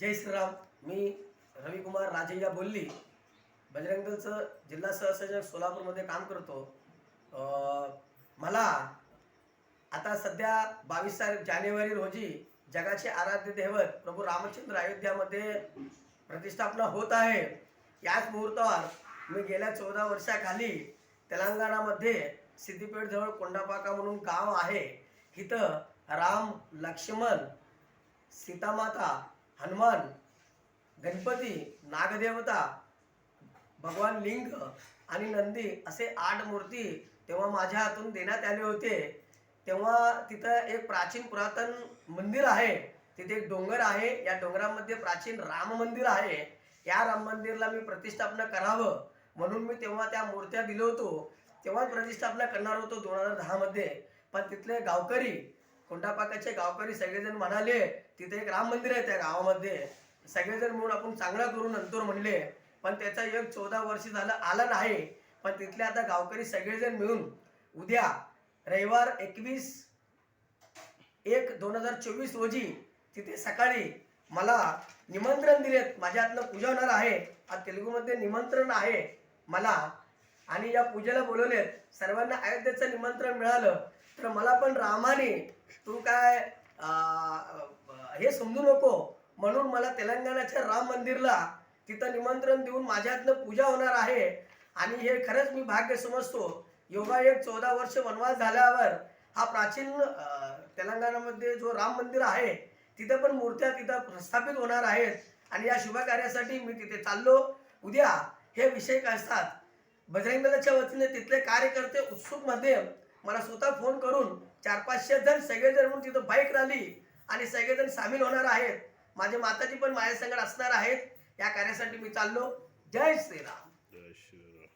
जय श्रीराम. मी रविकुमार राजय्या बोलली. बजरंग दलचं जिल्हा सहसंचालक सोलापूरमध्ये काम करतो. मला आता सध्या बावीस तारीख जानेवारी रोजी जगाचे आराध्य दैवत प्रभू रामचंद्र अयोध्यामध्ये प्रतिष्ठापना होत आहे. याच मुहूर्तावर मी गेल्या चौदा वर्षाखाली तेलंगणामध्ये सिद्धिपेठजवळ कोंडापाका म्हणून गाव आहे. इथं राम लक्ष्मण सीतामाता हनुमान गणपती नागदेवता भगवान लिंग आणि नंदी असे आठ मूर्ती तेव्हा माझ्या हातून देण्यात आले होते. तेव्हा तिथं एक प्राचीन पुरातन मंदिर आहे. तिथे एक डोंगर आहे. या डोंगरामध्ये प्राचीन राम मंदिर आहे. या राम मंदिरला मी प्रतिष्ठापना करावं म्हणून मी तेव्हा त्या मूर्त्या दिलो होतो. तेव्हा प्रतिष्ठापना करणार होतो दोन हजार दहामध्ये पण तिथले गावकरी कोंडापाकाचे गावकरी सगळेजण म्हणाले तिथे एक राम मंदिर आहे त्या गावामध्ये. सगळेजण म्हणून आपण चांगला करू नंतर म्हणले पण त्याचा एक चौदा वर्ष झालं आला नाही. पण तिथले आता गावकरी सगळेजण मिळून उद्या रविवार एकवीस एक दोन हजार चोवीस रोजी तिथे सकाळी मला निमंत्रण दिलेत. माझ्या हातनं पूजा होणार आहे. आज तेलुगूमध्ये निमंत्रण आहे. मला आणि या पूजेला बोलवले सर्वांना अयोध्येचं निमंत्रण मिळालं. तर मला पण रामाने तू काय हे समजू नको. म्हणून मला तेलंगणाच्या राम मंदिरला तिथं निमंत्रण देऊन माझ्यातनं पूजा होणार आहे. आणि हे खरंच मी भाग्य समजतो. योगा एक चौदा वर्ष वनवास झाल्यावर हा प्राचीन तेलंगणामध्ये जो राम मंदिर आहे तिथे पण मूर्त्या तिथं प्रस्थापित होणार आहेत. आणि या शुभ कार्यासाठी मी तिथे चाललो. उद्या हे विषय असतात. बजरंग दलाच्या वतीने तिथले कार्यकर्ते उत्सुकमध्ये मला स्वतः फोन करून चार पाचशे जण सगळेजण म्हणून तिथं बाईक रॅली आणि सगळेजण सामील होणार आहेत. माझे माताजी पण माझ्या संगत असणार आहेत. या कार्यासाठी मी चाललो. जय श्रीराम. जय श्रीराम.